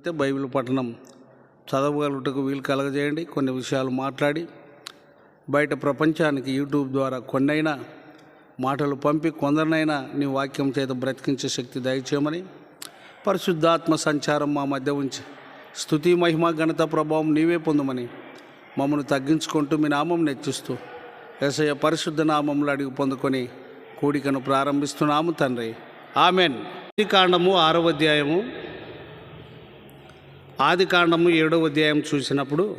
అయితే బైబిల్ పఠనం చదవగలుగుటకు వీలు కలగజేయండి. కొన్ని విషయాలు మాట్లాడి బయట ప్రపంచానికి యూట్యూబ్ ద్వారా కొన్నైనా మాటలు పంపి కొందరినైనా నీ వాక్యం చేత బ్రతికించే శక్తి దయచేయమని పరిశుద్ధాత్మ సంచారం మా మధ్య ఉంచి స్థుతి మహిమ ఘనత ప్రభావం నీవే పొందమని మమ్మల్ని తగ్గించుకుంటూ మీ నామం నెచ్చిస్తూ ఎసయ పరిశుద్ధ నామంలో అడిగి పొందుకొని కూడికను ప్రారంభిస్తున్నాము తండ్రి. ఆమెన్. కాండము ఆరవ అధ్యాయము ఆది కాండము ఏడవ అధ్యాయం చూసినప్పుడు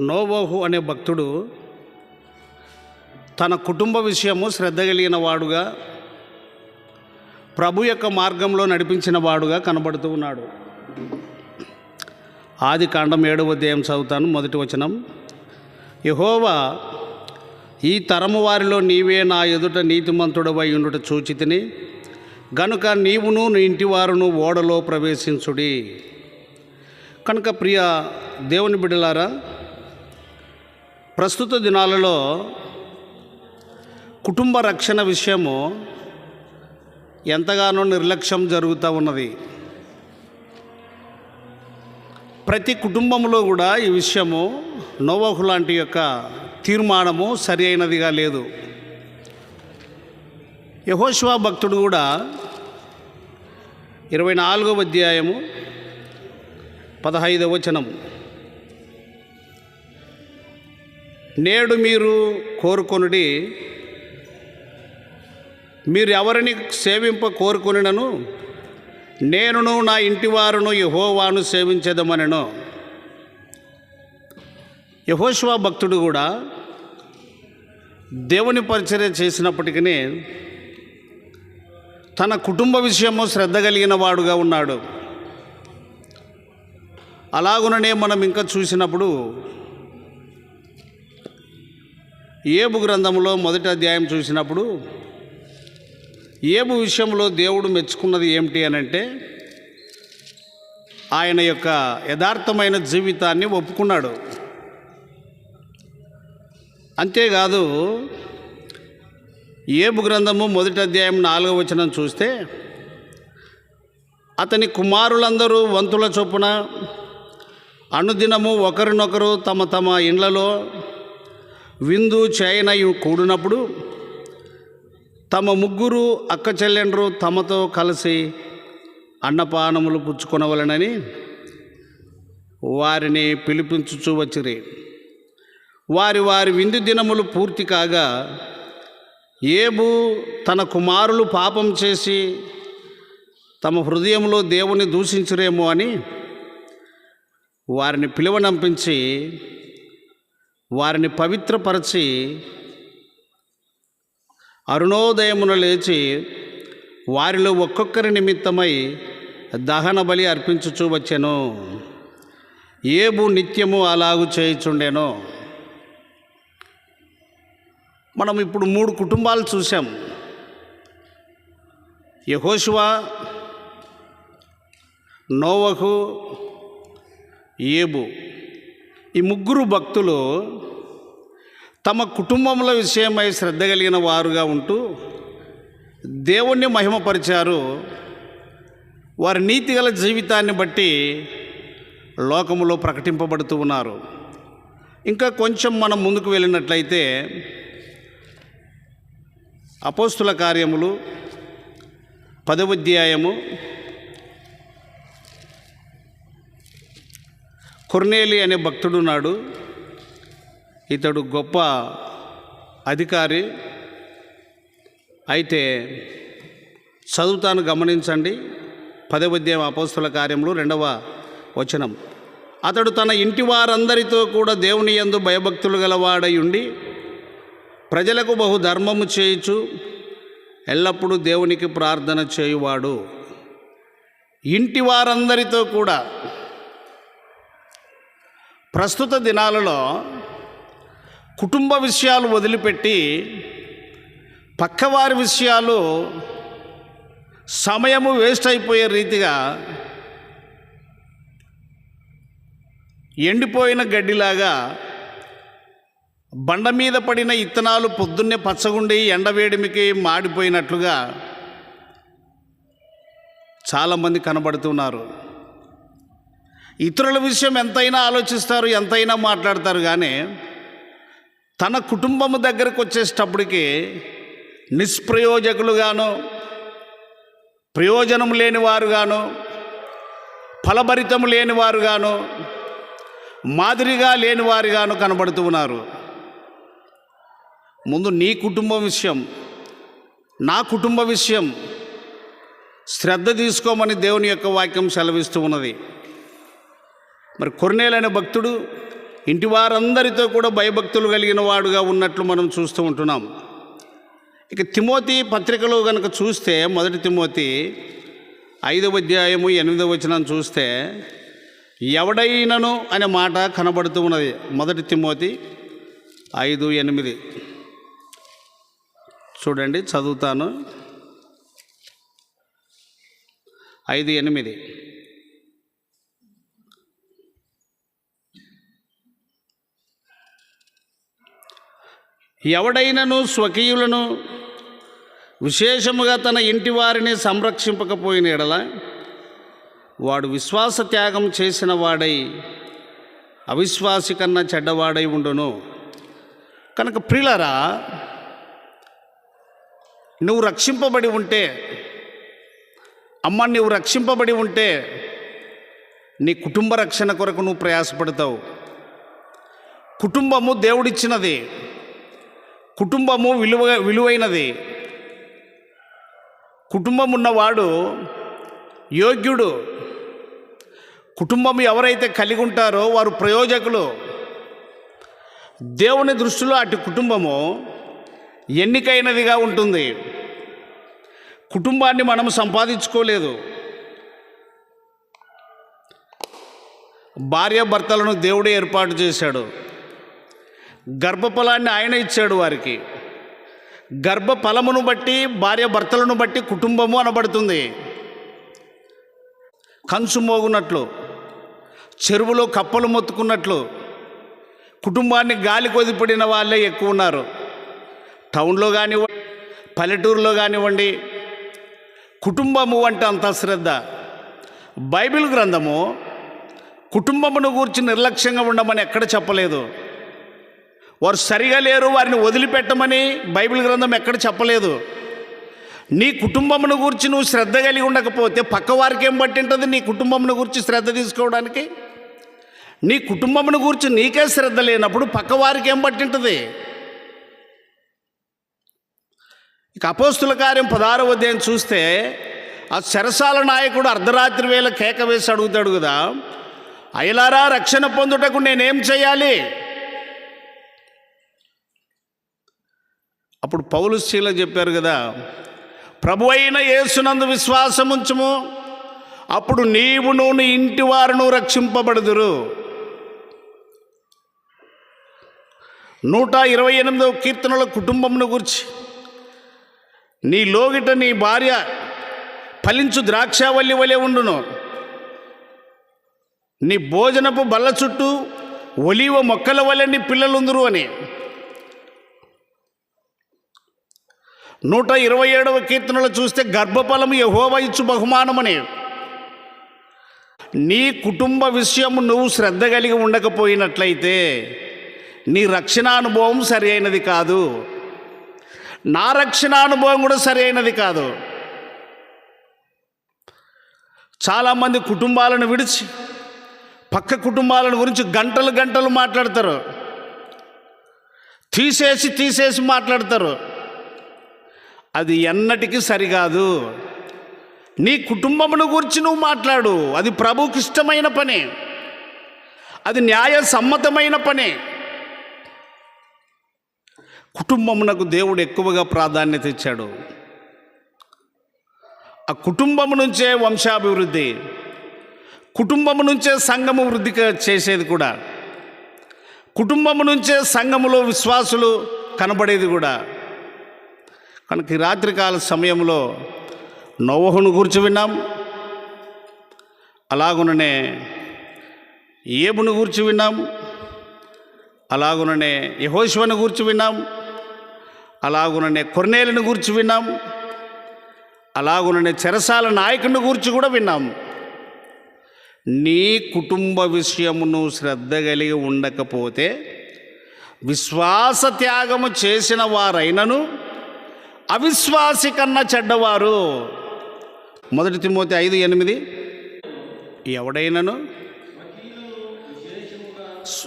నోబోహు అనే భక్తుడు తన కుటుంబ విషయము శ్రద్ధ కలిగిన వాడుగా ప్రభు యొక్క మార్గంలో నడిపించిన వాడుగా కనబడుతూ ఉన్నాడు. ఆది కాండం ఏడవ అధ్యాయం చదువుతాను మొదటి వచనం. యహోవా ఈ తరము వారిలో నీవే నా ఎదుట నీతిమంతుడవై ఉండుట చూచితిని. గనుక నీవును నీ ఇంటి వారును ఓడలో ప్రవేశించుడి. కనుక ప్రియ దేవుని బిడ్డలారా ప్రస్తుత దినాలలో కుటుంబ రక్షణ విషయము ఎంతగానో నిర్లక్ష్యం జరుగుతూ ఉన్నది. ప్రతి కుటుంబంలో కూడా ఈ విషయము నోవహు లాంటి యొక్క తీర్మానము సరి అయినదిగా లేదు. యహోశివా భక్తుడు కూడా ఇరవై నాలుగవ అధ్యాయము పదహైదవ వచనం నేడు మీరు కోరుకొనుడి మీరు ఎవరిని సేవింప కోరుకొనినను? నేనును నా ఇంటి వారును యహోవాను సేవించదమనను. యహోశివా భక్తుడు కూడా దేవుని పరిచర్య చేసినప్పటికీ తన కుటుంబ విషయము శ్రద్ధ కలిగిన వాడుగా ఉన్నాడు. అలాగుననే మనం ఇంకా చూసినప్పుడు ఏబు గ్రంథంలో మొదటి అధ్యాయం చూసినప్పుడు ఏబు విషయంలో దేవుడు మెచ్చుకున్నది ఏమిటి అని అంటే ఆయన యొక్క యథార్థమైన జీవితాన్ని ఒప్పుకున్నాడు. అంతేకాదు ఏబు గ్రంథము మొదటి అధ్యాయం నాలుగవ వచనం చూస్తే అతని కుమారులందరూ వంతుల చొప్పున అనుదినము ఒకరినొకరు తమ తమ ఇండ్లలో విందు చేయన కూడినప్పుడు తమ ముగ్గురు అక్క చెల్లెండ్రు తమతో కలిసి అన్నపానములు పుచ్చుకొనవలనని వారిని పిలిపించుచూ వచ్చిరి. వారి వారి విందు దినములు పూర్తి కాగా ఏబు తన కుమారులు పాపం చేసి తమ హృదయంలో దేవుని దూషించురేమో అని వారిని పిలువనంపించి వారిని పవిత్రపరచి అరుణోదయమున లేచి వారిలో ఒక్కొక్కరి నిమిత్తమై దహన బలి అర్పించుచూ వచ్చెను. ఏబు నిత్యము అలాగు చేయుచుండెను. మనం ఇప్పుడు మూడు కుటుంబాలు చూసాం యహోశివా నోవహు ఏబు. ఈ ముగ్గురు భక్తులు తమ కుటుంబముల విషయమై శ్రద్ధ కలిగిన వారుగా ఉంటూ దేవుణ్ణి మహిమపరిచారు. వారి నీతిగల జీవితాన్ని బట్టి లోకములో ప్రకటింపబడుతూ ఉన్నారు. ఇంకా కొంచెం మనం ముందుకు వెళ్ళినట్లయితే అపోస్తుల కార్యములు పదవ అధ్యాయము. కొర్నేలి అనే భక్తుడున్నాడు ఇతడు గొప్ప అధికారి. అయితే చదువుతాను గమనించండి. పదవ అపోస్తుల కార్యములు రెండవ వచనం. అతడు తన ఇంటి వారందరితో కూడా దేవుని యందు భయభక్తులు గలవాడై ఉండి ప్రజలకు బహు ధర్మము చేయుచు ఎల్లప్పుడూ దేవునికి ప్రార్థన చేయువాడు. ఇంటి వారందరితో కూడా ప్రస్తుత దినాలలో కుటుంబ విషయాలు వదిలిపెట్టి పక్కవారి విషయాలు సమయము వేస్ట్ అయిపోయే రీతిగా ఎండిపోయిన గడ్డిలాగా బండ మీద పడిన ఇత్తనాలు పొద్దున్నే పచ్చగుండి ఎండవేడిమికి మాడిపోయినట్లుగా చాలామంది కనబడుతున్నారు ఇతరుల విషయం ఎంతైనా ఆలోచిస్తారు ఎంతైనా మాట్లాడతారు కానీ తన కుటుంబం దగ్గరకు వచ్చేటప్పటికి నిష్ప్రయోజకులుగాను ప్రయోజనం లేని వారుగాను ఫలభరితం లేని వారుగాను మాదిరిగా లేని వారుగాను కనబడుతూ ఉన్నారు. ముందు నీ కుటుంబ విషయం నా కుటుంబ విషయం. శ్రద్ధ తీసుకోమని దేవుని యొక్క వాక్యం సెలవిస్తూ ఉన్నది. మరి కొర్నేలైన భక్తుడు ఇంటి వారందరితో కూడా భయభక్తులు కలిగిన వాడుగా ఉన్నట్లు మనం చూస్తూ ఉంటున్నాం. ఇక తిమోతి పత్రికలో కనుక చూస్తే మొదటి తిమోతి ఐదవ అధ్యాయము ఎనిమిదవ వచనం చూస్తే ఎవడైనను అనే మాట కనబడుతూ ఉన్నది. మొదటి తిమోతి ఐదు ఎనిమిది. చూడండి చదువుతాను. ఐదు ఎనిమిది. ఎవడైనను స్వకీయులను విశేషముగా తన ఇంటి వారిని సంరక్షింపకపోయిన ఎడల వాడు విశ్వాస త్యాగం చేసిన వాడై అవిశ్వాసి కన్నా చెడ్డవాడై ఉండును. కనుక ప్రిలరా నువ్వు రక్షింపబడి ఉంటే అమ్మ నువ్వు రక్షింపబడి ఉంటే నీ కుటుంబ రక్షణ కొరకు నువ్వు ప్రయాసపడతావు. కుటుంబము దేవుడిచ్చినది. కుటుంబము విలువ విలువైనది. కుటుంబం ఉన్నవాడు యోగ్యుడు. కుటుంబం ఎవరైతే కలిగి ఉంటారో వారు ప్రయోజకులు. దేవుని దృష్టిలో అటు కుటుంబము ఎన్నికైనదిగా ఉంటుంది. కుటుంబాన్ని మనం సంపాదించుకోలేదు. భార్యాభర్తలను దేవుడే ఏర్పాటు చేశాడు. గర్భఫలాన్ని ఆయన ఇచ్చాడు వారికి. గర్భఫలమును బట్టి భార్య భర్తలను బట్టి కుటుంబము అనబడుతుంది. కంచు మోగునట్లు చెరువులో కప్పలు మొత్తుకున్నట్లు కుటుంబాన్ని గాలి కొదిపడిన వాళ్ళే ఎక్కువ ఉన్నారు టౌన్లో కానివ్వండి పల్లెటూరులో కానివ్వండి కుటుంబము అంటే అంత శ్రద్ధ. బైబిల్ గ్రంథము కుటుంబమును గూర్చి నిర్లక్ష్యంగా ఉండమని ఎక్కడ చెప్పలేదు. వారు సరిగా లేరు వారిని వదిలిపెట్టమని బైబిల్ గ్రంథం ఎక్కడ చెప్పలేదు. నీ కుటుంబమును గురించి నువ్వు శ్రద్ధ కలిగి ఉండకపోతే పక్క వారికి ఏం పట్టింటుంది? నీ కుటుంబమును గురించి శ్రద్ధ తీసుకోవడానికి? నీ కుటుంబమును గురించి నీకే శ్రద్ధ లేనప్పుడు పక్క వారికి ఏం పట్టింటుంది? ఇక అపోస్తుల కార్యం పదారు అధ్యాయం చూస్తే ఆ చెరసాల నాయకుడు అర్ధరాత్రి వేళ కేక వేసి అడుగుతాడు కదా అయలారా రక్షణ పొందుటకు నేనేం చేయాలి? అప్పుడు పౌలు శీల చెప్పారు కదా ప్రభు అయిన యేసునందు విశ్వాసం అప్పుడు నీవును నీ ఇంటి వారును రక్షింపబడుదురు. నూట ఇరవై ఎనిమిదవ కీర్తనల కుటుంబమును గురించి నీ లోగిట నీ భార్య ఫలించు ద్రాక్షావల్లి వలె ఉండును. నీ భోజనపు బల్ల చుట్టూ ఒలివ మొక్కల వలె నీ పిల్లలుందురు అని. నూట ఇరవై ఏడవ కీర్తనలు చూస్తే గర్భఫలము యహోవ ఇచ్చు బహుమానమని. నీ కుటుంబ విషయం నువ్వు శ్రద్ధ కలిగి ఉండకపోయినట్లయితే నీ రక్షణ అనుభవం సరి అయినది కాదు. నా రక్షణ అనుభవం కూడా సరైనది కాదు. చాలామంది కుటుంబాలను విడిచి పక్క కుటుంబాలను గురించి గంటలు గంటలు మాట్లాడతారు. తీసేసి తీసేసి మాట్లాడతారు. అది ఎన్నటికీ సరికాదు. నీ కుటుంబమును గురించి నువ్వు మాట్లాడు. అది ప్రభుకి ఇష్టమైన పని. అది న్యాయ సమ్మతమైన పని. కుటుంబమునకు దేవుడు ఎక్కువగా ప్రాధాన్యత ఇచ్చాడు. ఆ కుటుంబము నుంచే వంశాభివృద్ధి కుటుంబము నుంచే సంఘము వృద్ధి చేసేది కూడా కుటుంబము నుంచే సంఘములో విశ్వాసులు కనబడేది కూడా. కనుక రాత్రికాల సమయంలో నోవహును గురించి విన్నాం. అలాగుననే ఏబును గురించి విన్నాం. అలాగుననే యహోశివను గురించి విన్నాం. అలాగుననే కొర్నేలను గురించి విన్నాం. అలాగుననే చెరసాల నాయకుని గురించి కూడా విన్నాం. నీ కుటుంబ విషయమును శ్రద్ధ కలిగి ఉండకపోతే విశ్వాస త్యాగము చేసిన వారైనను అవిశ్వాసి కన్నా చెడ్డవారు. మొదటి తిమ్మోతి ఐదు ఎనిమిది. ఎవడైనను?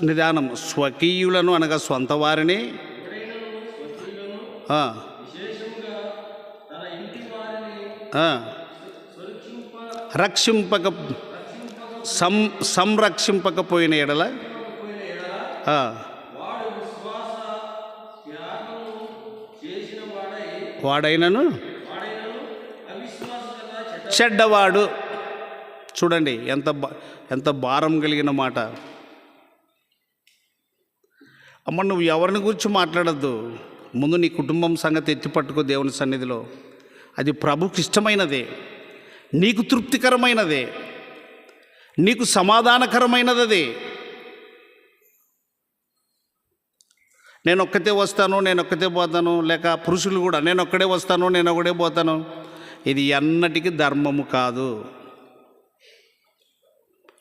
నిదానం స్వకీయులను అనగా సొంత వారిని. రక్షింపక సం సంరక్షింపకపోయిన ఎడల? వాడైనను? చెడ్డవాడు. చూడండి ఎంత బా- ఎంత భారం కలిగిన మాట. అమ్మ నువ్వు ఎవరిని గురించి మాట్లాడద్దు? ముందు నీ కుటుంబం సంగతి ఎత్తిపట్టుకో దేవుని సన్నిధిలో. అది ప్రభుకి ఇష్టమైనదే. నీకు తృప్తికరమైనదే. నీకు సమాధానకరమైనది అది నేను ఒక్కతే వస్తాను నేను ఒక్కతే పోతాను లేక పురుషులు కూడా నేను ఒక్కడే వస్తాను నేను ఒకడే పోతాను. ఇది ఎన్నటికీ ధర్మము కాదు.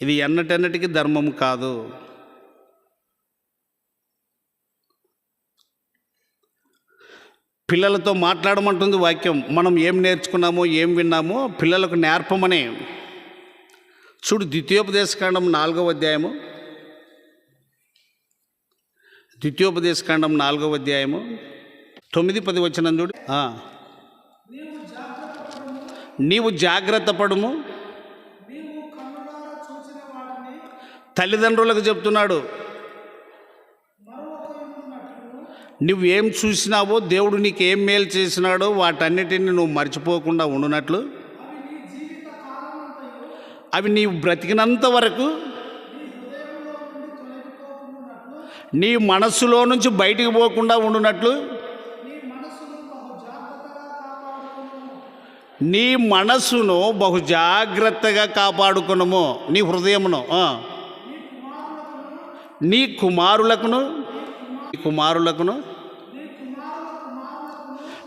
ఇది ఎన్నటెన్నటికీ ధర్మము కాదు. పిల్లలతో మాట్లాడమంటుంది వాక్యం. మనం ఏం నేర్చుకున్నామో ఏం విన్నామో పిల్లలకు నేర్పమనే. చూడు ద్వితీయోపదేశకాండం నాలుగవ అధ్యాయము. ద్వితీయోపదేశకాండం నాలుగవ అధ్యాయము. తొమ్మిది పది వచ్చిన చూడు. నీవు జాగ్రత్త పడుము. తల్లిదండ్రులకు చెప్తున్నాడు. నువ్వేం చూసినావో దేవుడు నీకు ఏం మేలు చేసినాడో వాటన్నిటిని నువ్వు మర్చిపోకుండా ఉండునట్లు. అవి నీవు బ్రతికినంత వరకు నీ మనస్సులో నుంచి బయటికి పోకుండా ఉండునట్లు. నీ మనస్సును బహు జాగ్రత్తగా కాపాడుకునము. నీ హృదయమును నీ కుమారులకును నీ కుమారులకును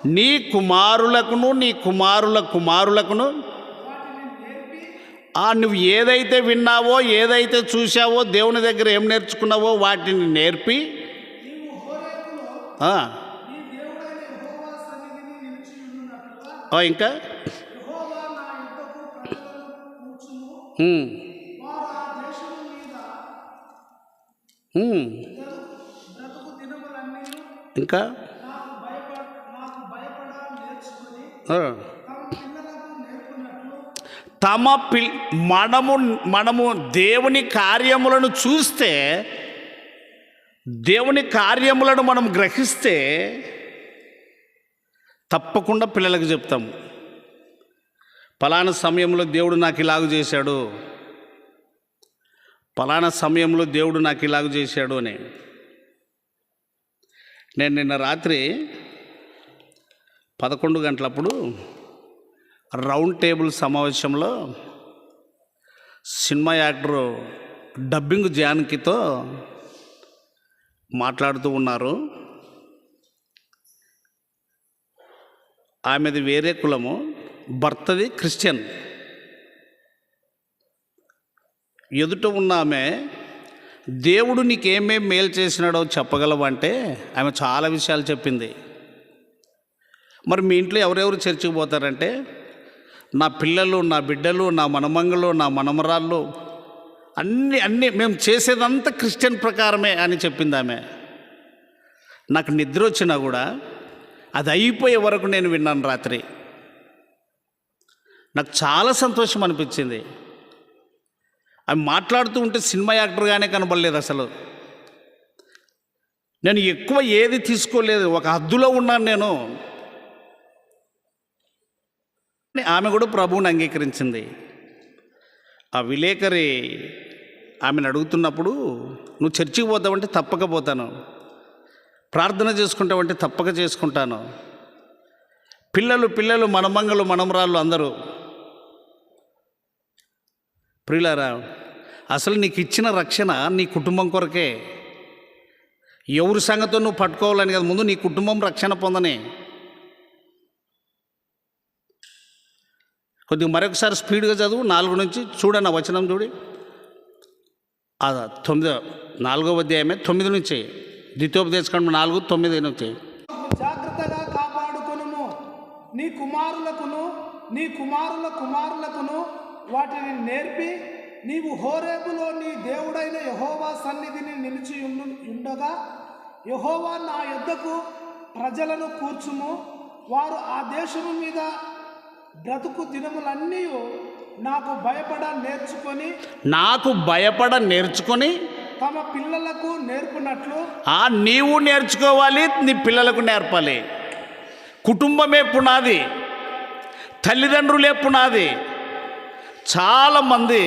నీ కుమారులకును నీ కుమారుల కుమారులకును ఆ నువ్వు ఏదైతే విన్నావో ఏదైతే చూసావో దేవుని దగ్గర ఏం నేర్చుకున్నావో వాటిని నేర్పి. ఇంకా? ఇంకా? తమ పి మనము మనము దేవుని కార్యములను చూస్తే దేవుని కార్యములను మనం గ్రహిస్తే తప్పకుండా పిల్లలకు చెప్తాం. పలానా సమయంలో దేవుడు నాకు ఇలాగ చేశాడు. పలానా సమయంలో దేవుడు నాకు ఇలాగ చేశాడు అని. నేను నిన్న రాత్రి పదకొండు గంటలప్పుడు రౌండ్ టేబుల్ సమావేశంలో సినిమా యాక్టర్ డబ్బింగ్ జానకితో మాట్లాడుతూ ఉన్నారు. ఆమెది వేరే కులము భర్తది క్రిస్టియన్. ఎదుట ఉన్న ఆమె దేవుడు నీకేమేం మేలు చేసినాడో చెప్పగలవంటే ఆమె చాలా విషయాలు చెప్పింది. మరి మీ ఇంట్లో ఎవరెవరు చర్చికి పోతారంటే? నా పిల్లలు నా బిడ్డలు నా మనమంగలు నా మనమరాళ్ళు అన్నీ అన్నీ మేము చేసేదంతా క్రిస్టియన్ ప్రకారమే అని చెప్పింది ఆమె. నాకు నిద్ర వచ్చినా కూడా అది అయిపోయే వరకు నేను విన్నాను రాత్రి. నాకు చాలా సంతోషం అనిపించింది. అవి మాట్లాడుతూ ఉంటే సినిమా యాక్టర్గానే కనబడలేదు అసలు. నేను ఎక్కువ ఏది తీసుకోలేదు ఒక హద్దులో ఉన్నాను నేను. ఆమె కూడా ప్రభువుని అంగీకరించింది. ఆ విలేకరి ఆమెను అడుగుతున్నప్పుడు నువ్వు చర్చికి పోతావంటే తప్పక పోతాను. ప్రార్థన చేసుకుంటావంటే తప్పక చేసుకుంటాను. పిల్లలు పిల్లలు మనమంగలు మనమరాళ్ళు అందరూ. ప్రియులారా అసలు నీకు ఇచ్చిన రక్షణ నీ కుటుంబం కొరకే. ఎవరి సంగతో నువ్వు పట్టుకోవాలని కదా ముందు నీ కుటుంబం రక్షణ పొందనే. కొద్దిగా మరొకసారి స్పీడ్గా చదువు నాలుగు నుంచి చూడన్న వచనం చూడి. అది తొమ్మిదో నాలుగో అధ్యాయమే తొమ్మిది నుంచి. ద్వితీయోపదేశం నాలుగు తొమ్మిది నుంచి. జాగ్రత్తగా కాపాడుకును నీ కుమారులకును నీ కుమారుల కుమారులకును వాటిని నేర్పి నీవు హోరేబులో నీ దేవుడైన యహోవా సన్నిధిని నిలిచి ఉండు- ఉండగా యహోవా నా యొద్దకు ప్రజలను కూర్చుము. వారు ఆ దేశము మీద బ్రతుకు దినములన్నీ నాకు భయపడ నేర్చుకొని నాకు భయపడ నేర్చుకొని తమ పిల్లలకు నేర్పునట్లు ఆ నీవు నేర్చుకోవాలి నీ పిల్లలకు నేర్పాలి. కుటుంబమే పునాది తల్లిదండ్రులే పునాది. చాలామంది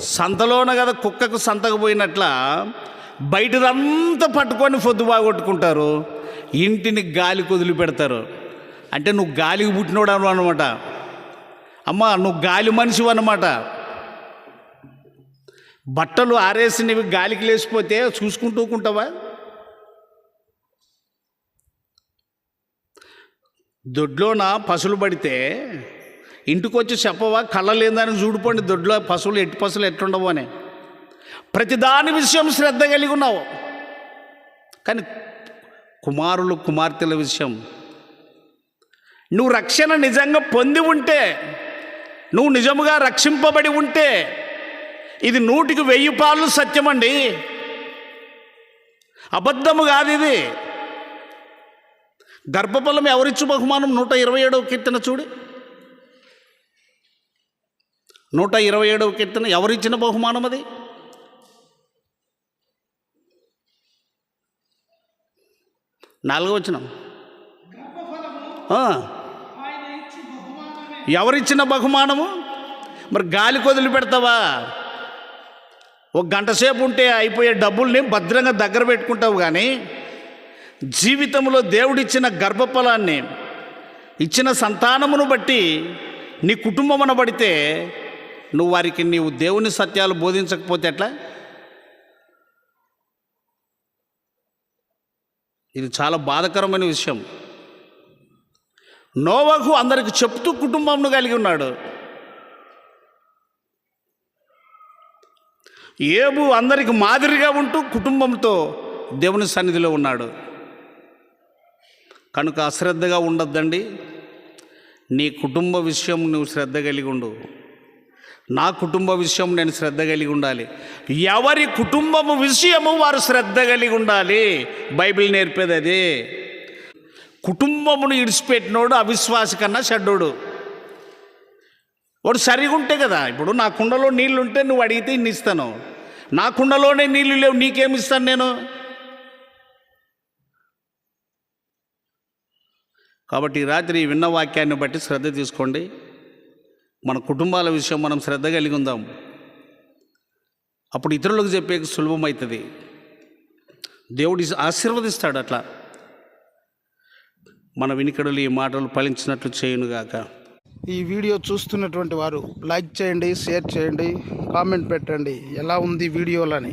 సంతలోన కదా కుక్కకు సంతకు పోయినట్ల బయటదంతా పట్టుకొని పొద్దు బాగొట్టుకుంటారు. ఇంటిని గాలి కుదిలి పెడతారు అంటే నువ్వు గాలికి పుట్టినోడు అనమాట అమ్మ నువ్వు గాలి మనిషివి అనమాట బట్టలు ఆరేసినవి గాలికి లేచిపోతే చూసుకుంటూ ఉంటావా దొడ్లోన పసులు పడితే ఇంటికి వచ్చి చెప్పవా? కళ్ళ లేదని చూడుకోండి దొడ్లో పశువులు ఎట్టి పశువులు ఎట్లుండవు అని. ప్రతిదాని విషయం శ్రద్ధ కలిగి ఉన్నావు. కానీ కుమారులు కుమార్తెల విషయం నువ్వు రక్షణ నిజంగా పొంది ఉంటే నువ్వు నిజముగా రక్షింపబడి ఉంటే ఇది నూటికి వెయ్యి పాలు సత్యమండి. అబద్ధము కాదు ఇది. గర్భఫలం ఎవరిచ్చు బహుమానం? నూట ఇరవై ఏడవ కీర్తన చూడు. నూట ఇరవై ఏడవ కీర్తన ఎవరిచ్చిన బహుమానం అది? నాలుగో వచ్చిన ఎవరిచ్చిన బహుమానము? మరి గాలి కొదిలి పెడతావా? ఒక గంట సేపు ఉంటే అయిపోయే డబ్బుల్ని భద్రంగా దగ్గర పెట్టుకుంటావు కానీ జీవితంలో దేవుడిచ్చిన గర్భఫలాన్ని ఇచ్చిన సంతానమును బట్టి నీ కుటుంబం అనబడితే నువ్వు వారికి నీవు దేవుని సత్యాలు బోధించకపోతే ఎట్లా? ఇది చాలా బాధకరమైన విషయం. నోవహు అందరికి చెప్తూ కుటుంబంను కలిగి ఉన్నాడు. ఏబు అందరికి మాదిరిగా ఉంటూ కుటుంబంతో దేవుని సన్నిధిలో ఉన్నాడు. కనుక అశ్రద్ధగా ఉండొద్దండి. నీ కుటుంబ విషయం నువ్వు శ్రద్ధ కలిగి ఉండు. నా కుటుంబ విషయం నేను శ్రద్ధ కలిగి ఉండాలి. ఎవరి కుటుంబము విషయము వారు శ్రద్ధ కలిగి ఉండాలి. బైబిల్ నేర్పేది అది. కుటుంబమును ఇడిచిపెట్టినోడు అవిశ్వాసి కన్నా చెడ్డోడు. వాడు సరిగా ఉంటే కదా ఇప్పుడు నా కుండలో నీళ్ళు ఉంటే నువ్వు అడిగితే ఇన్ని ఇస్తాను. నా కుండలోనే నీళ్ళు లేవు నీకేమి ఇస్తాను నేను? కాబట్టి రాత్రి విన్న వాక్యాన్ని బట్టి శ్రద్ధ తీసుకోండి. మన కుటుంబాల విషయం మనం శ్రద్ధ కలిగి ఉందాం. అప్పుడు ఇతరులకు చెప్పే సులభమవుతుంది దేవుడి ఆశీర్వదిస్తాడు అట్లా. మన వినికడలు ఈ మాటలు ఫలించినట్లు చేయునుగాక ఈ వీడియో చూస్తున్నటువంటి వారు లైక్ చేయండి షేర్ చేయండి కామెంట్ పెట్టండి. ఎలా ఉంది వీడియోలని?